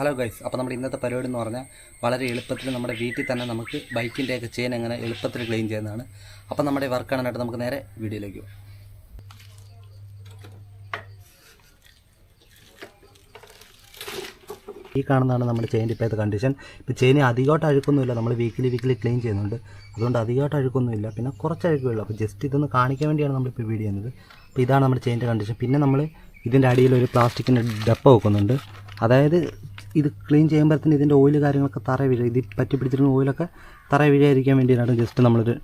Hello guys അപ്പോൾ നമ്മുടെ ഇന്നത്തെ പരിപാടി എന്ന് പറഞ്ഞാൽ വളരെ എളുപ്പത്തിൽ നമ്മുടെ വീട്ടിൽ തന്നെ നമുക്ക് ബൈക്കിന്റെയൊക്കെ ചെയിൻ എങ്ങനെ എളുപ്പത്തിൽ ക്ലീൻ ചെയ്യുന്നതാണ്. അപ്പോൾ നമ്മുടെ വർക്ക് കാണാനായിട്ട് നമുക്ക് നേരെ വീഡിയോയിലേക്ക് പോകാം. ഈ കാണുന്നതാണ് നമ്മുടെ ചെയിന്റെ ഇപ്പോഴത്തെ കണ്ടീഷൻ ഇപ്പോൾ ചെയിൻ അധികമായിട്ട് അഴുക്കൊന്നുമില്ല. നമ്മൾ വീക്കിലി വീക്കിലി ക്ലീൻ ചെയ്യുന്നുണ്ട്. അതുകൊണ്ട് അധികമായിട്ട് അഴുക്കൊന്നുമില്ല. പിന്നെ കുറച്ച് അഴുക്കുള്ളൂ അപ്പോൾ ജസ്റ്റ് ഇതൊന്ന് കാണിക്കാൻ വേണ്ടിയാണ് നമ്മളിപ്പോൾ വീഡിയോ ചെയ്യുന്നത്. അപ്പോൾ ഇതാണ് നമ്മുടെ ചെയിന്റെ കണ്ടീഷൻ പിന്നെ നമ്മൾ ഇതിന്റെ അടിയിൽ ഒരു പ്ലാസ്റ്റിക്കിന്റെ ഡപ്പ വെക്കുന്നുണ്ട്. അതായത് ഇത് ക്ലീൻ ചെയ്യുമ്പോഴത്തേന് ഇതിന്റെ ഓയിൽ കാര്യങ്ങളൊക്കെ തറ വീഴുക ഇത് പറ്റി പിടിച്ചിരുന്ന ഓയിലൊക്കെ തറ വീഴാതിരിക്കാൻ വേണ്ടിയിട്ടാണ് ജസ്റ്റ് നമ്മളൊരു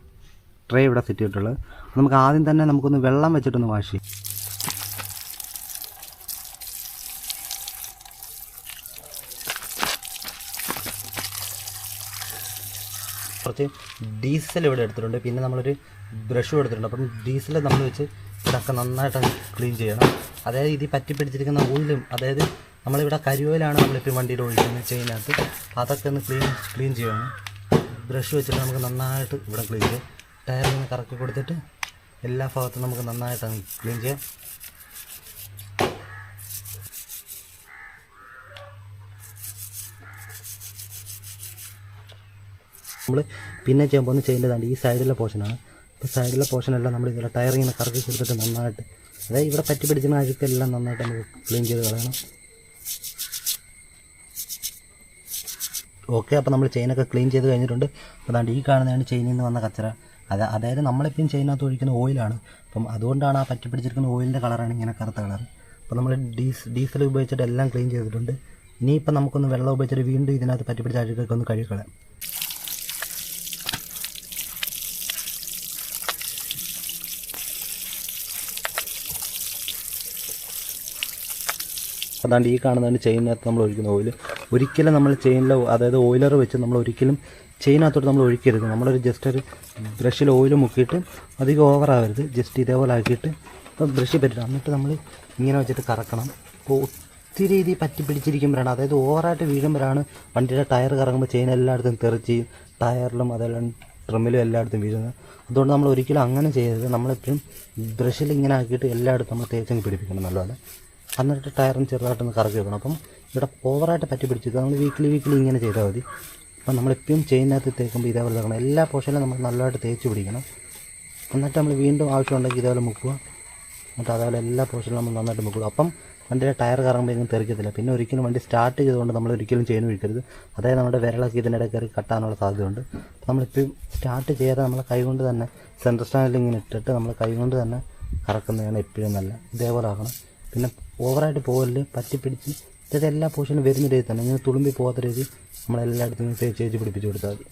ട്രേ ഇവിടെ സെറ്റ് ചെയ്തിട്ടുള്ളത്. നമുക്ക് ആദ്യം തന്നെ നമുക്കൊന്ന് വെള്ളം വെച്ചിട്ടൊന്ന് വാഷ് ചെയ്യാം. കുറച്ച് ഡീസൽ ഇവിടെ എടുത്തിട്ടുണ്ട്. പിന്നെ നമ്മളൊരു ബ്രഷും എടുത്തിട്ടുണ്ട്. അപ്പം ഡീസൽ നമ്മൾ വെച്ച് ഇതൊക്കെ നന്നായിട്ട് ക്ലീൻ ചെയ്യണം. അതായത് ഇത് പറ്റി പിടിച്ചിരിക്കുന്ന ഓയിലും അതായത് നമ്മളിവിടെ കരിയോയിലാണ് നമ്മളിപ്പോൾ വണ്ടിയിൽ ഒഴിക്കുന്നത് ചെയിനകത്ത് അതൊക്കെ ഒന്ന് ക്ലീൻ ക്ലീൻ ചെയ്യണം ബ്രഷ് വെച്ചിട്ട് നമുക്ക് നന്നായിട്ട് ഇവിടെ ക്ലീൻ ചെയ്യാം. ടയർ ഇങ്ങനെ കറക്കി കൊടുത്തിട്ട് എല്ലാ ഭാഗത്തും നമുക്ക് നന്നായിട്ട് ക്ലീൻ ചെയ്യാം. നമ്മൾ പിന്നെ ചെയ്യാൻ പോകുന്ന ചെയ്യേണ്ടതാണ് ഈ സൈഡിലെ പോർഷനാണ് ഇപ്പോൾ സൈഡിലെ പോർഷനെല്ലാം നമ്മൾ ഇതിലെ ടയറിങ്ങനെ കറക്കി കൊടുത്തിട്ട് നന്നായിട്ട്. അതായത് ഇവിടെ പറ്റി പിടിച്ചിരുന്ന അഴുക്കെല്ലാം നന്നായിട്ട് നമുക്ക് ക്ലീൻ ചെയ്ത് കളയണം. ഓക്കെ അപ്പോൾ നമ്മൾ ചെയിനൊക്കെ ക്ലീൻ ചെയ്ത് കഴിഞ്ഞിട്ടുണ്ട്. അപ്പോൾ അതാണ്ട് ഈ കാണുന്നതാണ് ചെയിനിൽ നിന്ന് വന്ന കച്ചറ. അത് അതായത് നമ്മളിപ്പം ചെയിനകത്ത് ഒഴിക്കുന്ന ഓയിലാണ് അപ്പം അതുകൊണ്ടാണ് ആ പറ്റി പിടിച്ചിരിക്കുന്ന ഓയിലിന്റെ കളറാണ് ഇങ്ങനെ കറുത്ത കളർ അപ്പോൾ നമ്മൾ ഡീസ് ഡീസൽ ഉപയോഗിച്ചിട്ട് എല്ലാം ക്ലീൻ ചെയ്തിട്ടുണ്ട്. ഇനിയിപ്പോൾ നമുക്കൊന്ന് വെള്ളം ഉപയോഗിച്ചിട്ട് വീണ്ടും ഇതിനകത്ത് പറ്റി പിടിച്ച അഴുക്കൊക്കെ ഒന്ന് അതാണ്ട് ഈ കാണുന്നതിന് ചെയിനകത്ത് നമ്മൾ ഒഴിക്കുന്ന ഓയിൽ ഒരിക്കലും നമ്മൾ ചെയിനിൽ അതായത് ഓയിലർ വെച്ച് നമ്മൾ ഒരിക്കലും ചെയിനകത്തോട്ട് നമ്മൾ ഒഴിക്കരുത്. നമ്മളൊരു ജസ്റ്റ് ഒരു ബ്രഷിൽ ഓയിൽ മുക്കിയിട്ട് അധികം ഓവറാവരുത് ജസ്റ്റ് ഇതേപോലെ ആക്കിയിട്ട് ഇപ്പം ബ്രഷിൽ പറ്റില്ല എന്നിട്ട് നമ്മൾ ഇങ്ങനെ വെച്ചിട്ട് കറക്കണം. അപ്പോൾ ഒത്തിരി രീതി പറ്റി പിടിച്ചിരിക്കുമ്പോഴാണ്. അതായത് ഓവറായിട്ട് വീഴുമ്പോഴാണ് വണ്ടിയുടെ ടയർ കറങ്ങുമ്പോൾ ചെയിൻ എല്ലായിടത്തും തെറിച്ച് ടയറിലും അതെല്ലാം ട്രിമ്മിലും എല്ലായിടത്തും വീഴുന്നത്. അതുകൊണ്ട് നമ്മൾ ഒരിക്കലും അങ്ങനെ ചെയ്യരുത്. നമ്മളെപ്പോഴും ബ്രഷിൽ ഇങ്ങനെ ആക്കിയിട്ട് എല്ലായിടത്തും നമ്മൾ തേച്ചങ്ങ് പിടിപ്പിക്കണം. നല്ലപോലെ. എന്നിട്ട് ടയറും ചെറുതായിട്ടൊന്ന് കറക്കി വെക്കണം. അപ്പം ഇവിടെ ഓവറായിട്ട് പറ്റി പിടിച്ചിരിക്കുക. നമ്മൾ വീക്കിലി വീക്കിലി ഇങ്ങനെ ചെയ്താൽ മതി. അപ്പം നമ്മളെപ്പോഴും ചെയിനകത്ത് തേക്കുമ്പോൾ ഇതേപോലെ തേക്കണം എല്ലാ പോർഷനിലും നമ്മൾ നല്ലതായിട്ട് തേച്ച് പിടിക്കണം. എന്നിട്ട് നമ്മൾ വീണ്ടും ആവശ്യമുണ്ടെങ്കിൽ ഇതേപോലെ മുക്കുക. എന്നിട്ട് അതേപോലെ എല്ലാ പോർഷനിലും നമ്മൾ നന്നായിട്ട് മുക്കുക. അപ്പം വണ്ടിയുടെ ടയർ കറങ്ങുമ്പോൾ ഇങ്ങനെ തെറിക്കത്തില്ല. പിന്നെ ഒരിക്കലും വണ്ടി സ്റ്റാർട്ട് ചെയ്തുകൊണ്ട് നമ്മൾ ഒരിക്കലും ചെയിൻ വിൽക്കരുത്. അതായത് നമ്മുടെ വിരളൊക്കെ ഇതിനിടെ കയറി കട്ടാനുള്ള സാധ്യതയുണ്ട്. അപ്പോൾ നമ്മളിപ്പോൾ സ്റ്റാർട്ട് ചെയ്യാതെ നമ്മൾ കൈകൊണ്ട് തന്നെ സെന്റർ സ്റ്റാൻഡിൽ ഇങ്ങനെ ഇട്ടിട്ട് നമ്മൾ കൈകൊണ്ട് തന്നെ കറക്കുന്നതാണ് എപ്പോഴും നല്ല ഇതേപോലെ ആക്കണം പിന്നെ ഓവറായിട്ട് പോകൽ പറ്റി പിടിച്ച് അതായത് എല്ലാ പോർഷനും വരുന്ന രീതി തന്നെ. ഇങ്ങനെ തുളുമ്പി പോകാത്ത രീതി നമ്മളെല്ലായിടത്തും തേച്ച് തേച്ച് പിടിപ്പിച്ച് കൊടുത്താൽ മതി.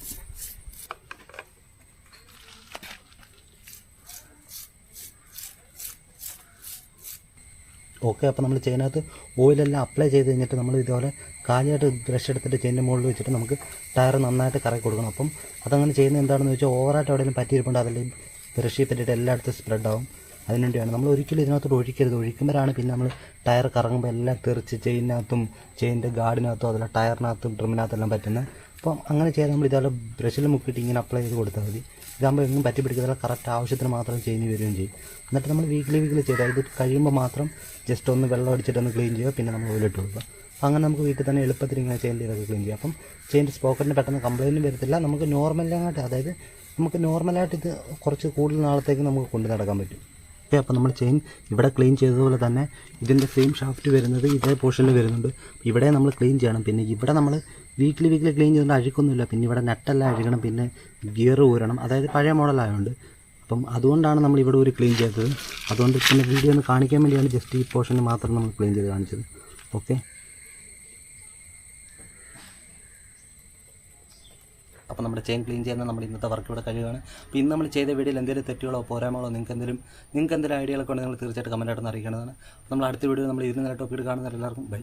ഓക്കെ അപ്പോൾ നമ്മൾ ചെയിനകത്ത് ഓയിലെല്ലാം അപ്ലൈ ചെയ്ത് കഴിഞ്ഞിട്ട് നമ്മൾ ഇതുപോലെ കാലിയായിട്ട് ബ്രഷ് എടുത്തിട്ട് ചെയിന്റെ മുകളിൽ വെച്ചിട്ട് നമുക്ക് ടയർ നന്നായിട്ട് കറക്കി കൊടുക്കണം. അപ്പം അതങ്ങനെ ചെയ്യുന്നത് എന്താണെന്ന് വെച്ചാൽ ഓവറായിട്ട് എവിടെയെങ്കിലും പറ്റിയിരിപ്പുണ്ട് അതെല്ലാം ബ്രഷിൽ പറ്റിയിട്ട് എല്ലായിടത്തും സ്പ്രെഡ് ആവും. അതിനുവേണ്ടിയാണ്. നമ്മൾ ഒരിക്കലും ഇതിനകത്തോട്ട് ഒഴിക്കരുത്. ഒഴിക്കുമ്പോഴാണ് പിന്നെ നമ്മൾ ടയർ കറങ്ങുമ്പോൾ എല്ലാം തെറിച്ച് ചെയിനകത്തും ചെയിന്റെ ഗാർഡിനകത്തും അതുപോലെ ടയറിനകത്തും ഡ്രമ്മിനകത്തെല്ലാം പറ്റുന്നത് അപ്പം അങ്ങനെ ചെയ്ത് നമ്മൾ ഇതുപോലെ ബ്രഷിൽ മുക്കിയിട്ട് ഇങ്ങനെ അപ്ലൈ ചെയ്ത് കൊടുത്താൽ മതി. ഇതാകുമ്പോൾ എങ്ങും പറ്റി പിടിക്കത്തില്ല കറക്റ്റ് ആവശ്യത്തിന് മാത്രം ചെയിന് വരികയും ചെയ്യും. എന്നിട്ട് നമ്മൾ വീക്കിലി വീക്കിലി ചെയ്താൽ ഇത് കഴിയുമ്പോൾ മാത്രം ജസ്റ്റ് ഒന്ന് വെള്ളം അടിച്ചിട്ടൊന്ന് ക്ലീൻ ചെയ്യുക. പിന്നെ നമ്മൾ ഓയിലിട്ട് കൊടുക്കുക. അങ്ങനെ നമുക്ക് വീട്ടിൽ തന്നെ എളുപ്പത്തിൽ ഇങ്ങനെ ചെയിന്റെ ഇതൊക്കെ ക്ലീൻ ചെയ്യാം. അപ്പം ചെയിന്റെ സ്പോക്കറ്റിന് പെട്ടെന്ന് കംപ്ലൈന്റും വരത്തില്ല. നമുക്ക് നോർമലായിട്ട് അതായത് നമുക്ക് നോർമലായിട്ട് ഇത് കുറച്ച് കൂടുതൽ നാളത്തേക്ക് നമുക്ക് കൊണ്ടു നടക്കാൻ പറ്റും. ഓക്കെ അപ്പോൾ നമ്മൾ ചെയിൻ ഇവിടെ ക്ലീൻ ചെയ്തതുപോലെ തന്നെ ഇതിന്റെ സെയിം ഷാഫ്റ്റ് വരുന്നത് ഇതേ പോർഷനിൽ വരുന്നുണ്ട്. ഇവിടെ നമ്മൾ ക്ലീൻ ചെയ്യണം. പിന്നെ ഇവിടെ നമ്മൾ വീക്കിലി വീക്കിലി ക്ലീൻ ചെയ്തുകൊണ്ട് അഴുക്കൊന്നുമില്ല. പിന്നെ ഇവിടെ നെട്ടെല്ലാം അഴുകണം. പിന്നെ ഗിയർ ഊരണം. അതായത് പഴയ മോഡലായതുകൊണ്ട് അപ്പം അതുകൊണ്ടാണ് നമ്മൾ ഇവിടെ ഒരു ക്ലീൻ ചെയ്തത്. അതുകൊണ്ട് പിന്നെ വീഡിയോ ഒന്ന് കാണിക്കാൻ വേണ്ടിയാണ് ജസ്റ്റ് ഈ പോർഷൻ മാത്രം നമ്മൾ ക്ലീൻ ചെയ്ത് കാണിച്ചത്. ഓക്കെ? അപ്പോൾ നമ്മുടെ ചെയിൻ ക്ലീൻ ചെയ്യുന്ന നമ്മുടെ ഇന്നത്തെ വർക്ക് ഇവിടെ കഴിയുകയാണ് അപ്പോൾ ഇന്ന് നമ്മൾ ചെയ്ത വീഡിയോയിൽ എന്തെങ്കിലും തെറ്റുകളോ പോരായ്മകളോ നിങ്ങൾക്ക് എന്തെങ്കിലും നിങ്ങൾക്ക് എന്തെങ്കിലും ഐഡിയകളൊക്കെ ഉണ്ടെങ്കിൽ നിങ്ങൾ തീർച്ചയായിട്ടും കമന്റായിട്ട് അറിയിക്കേണ്ടതാണ്. നമ്മൾ അടുത്ത വീഡിയോ നമ്മൾ ഇരുന്ന് ടോപ്പിക്ക് കാണുന്ന എല്ലാവർക്കും ബൈ